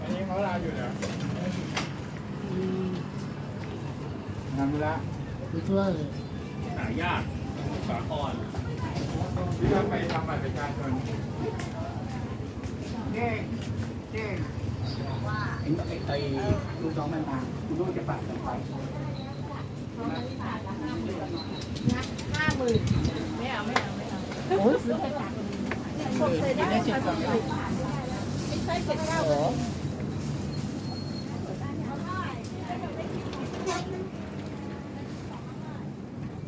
อันนี้เขาลาอยู่เหรอทำละไปช่วยหายากสาครพี่ว่าไปทำบัตรประชาชนเด้งเด้งไอ้ไอ้ไอ้ลูกน้องมันมาคุณลูกจะปัดกันไปห้าหมื่นไม่เอาไม่เอาไม่เอาโอ้ยซื้อไปฝากผมเคยได้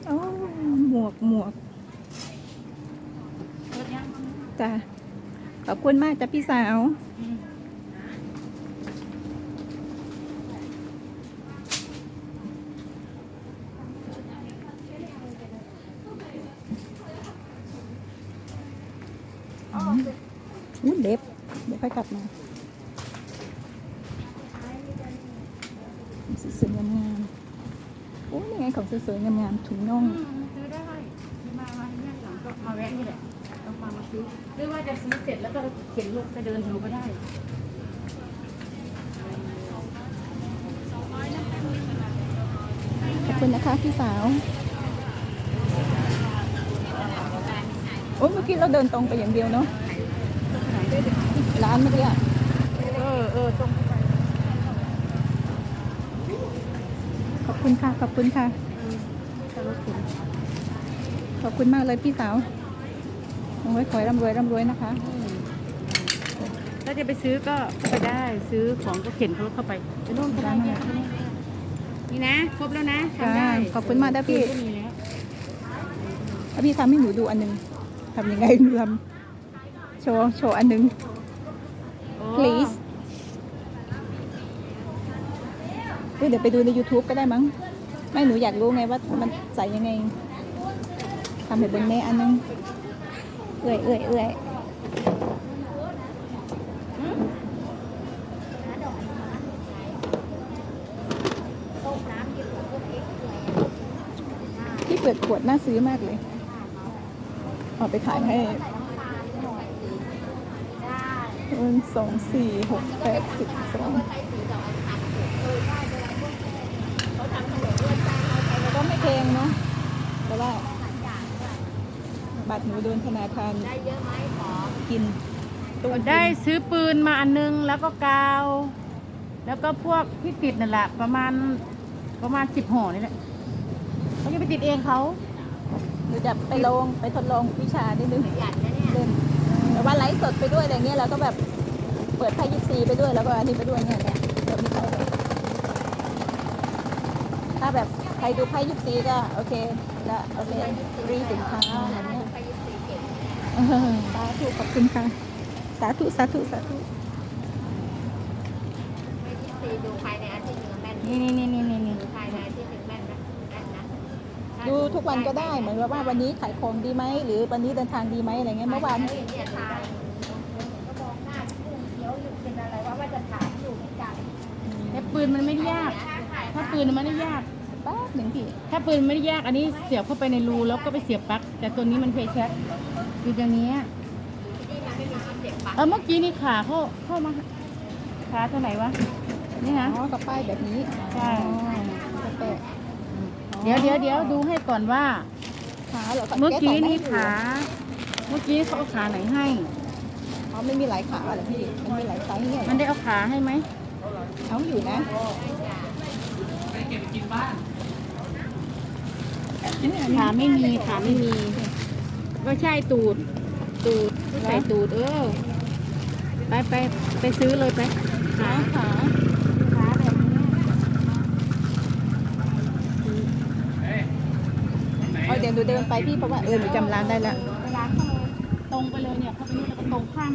โอ้หมวกหมวกจ้ะขอบคุณมากจ้ะพี่สาวอุ้ยเล็บ เดี๋ยวค่อยกลับมาสวยๆงามๆโอ้ยนี่ไงของสวยๆงามๆถุงน่องซื้อได้มามาเนี่ยหลังก็มาแวะนี่แหละต้องมามาซื้อหรือว่าจะซื้อเสร็จแล้วก็เข็นลูกไปเดินดูก็ได้ขอบคุณนะคะพี่สาวโอ้ยเมื่อกี้เราเดินตรงไปอย่างเดียวเนาะ ร้านเมื่อกี้อะเออเออตรงไปขอบคุณค่ะ ขอบคุณค่ะจะรถเข็นขอบคุณมากเลยพี่สาวโอ้ยขอให้ร่ำรวยร่ำรวยนะคะ ถ้าจะไปซื้อก็ไปได้ซื้อของก็เข็นรถเข้าไปไปนู่นก็ได้เนี่ยนี่นะครบแล้วนะทำได้จ้าขอบคุณมากนะพี่ก็มีแล้วแล้วพี่ทำให้หนูดูอันหนึงทำยังไงหนูทำโชว์โชว์อันหนึงโอ้ please เดี๋ยวไปดูใน YouTube ก็ได้มั้ง ไม่หนูอยากรู้ไงว่ามันใส่ยังไงทำให้เบนแม่อันนึง เอื่อยเอื่อยเอื่อยที่เปิดขวดน่าซื้อมากเลย เอาไปขายให้ หนึ่งสองสี่หกแปดสิบสองก็ไม่แพงเนาะแต่ว่า บัตรหนูโดนธนาคารกินตู้ได้ซื้อปืนมาอันนึงแล้วก็กาว แล้วก็พวกที่ติดนั่นแหละประมาณประมาณสิบห่อนี่แหละเขาจะไปติดเองเขาหนูจะไปลองไปทดลองวิชาได้ดึงเล่นแต่ว่าไลฟ์ สดไปด้วยอะไรเงี้ยเราก็แบบเปิดไพ่ยิปซีไปด้วยแล้วก็อันนี้ไปด้วยเนี่ยเนี่ยเดี๋ยวมีใครเลยถ้าแบบใครดูไพ่ยิปซีก็โอเคก็โอเครีสินค้าอะไรเงี้ยเออสาธุขอบคุณค่ะสาธุสาธุสาธุดูภายในอาทิตย์หนึ่งแม่นนี่นี่นี่นี่นี่ดูภายในอาทิตย์หนึ่งแม่นนะแม่นนะดูทุกวันก็ได้เหมือนว่าวันนี้ขายของดีไหมหรือวันนี้เดินทางดีไหมอะไรเงี้ยเมื่อวาน นมันไม่ได้ยาก ถ้าปืนมันไม่ได้ยากแป๊บหนึ่งพี่ถ้าปืนไม่ได้ยากอันนี้เสียบเข้าไปในรูแล้วก็ไปเสียบปลั๊กแต่ตัวนี้มันเพย์แชทคืออย่างนี้ยเออเมื่อกี้นี่ขาเข้าเข้ามาขาตัวไหนวะนี่นะอ๋อกับป้ายแบบนี้ใช่อ๋อแปะเดี๋ยวเดี๋ยวเดี๋ยวดูให้ก่อนว่าขาเหรอเมื่อกี้นี่แใส่ขาเมื่อกี้เขาเอาขาไหนให้อ๋อไม่มีหลายขาเหรอพี่มันมีหลายไซส์เนี่ยมันได้เอาขาให้ไหม เอาอยู่นะขาไม่มีขาไม่มี ก็ใช่ตูด ตูดใส่ตูดเออไปไปไปซื้อเลยไปขาขาขาแบบนี้เอาเดี๋ยวหนูเดินไปพี่เพราะว่าเออหนูจำร้านได้แล้วไปร้านเขาเลยตรงไปเลยเนี่ยเขาไปนู่นแล้วก็ตรงข้าม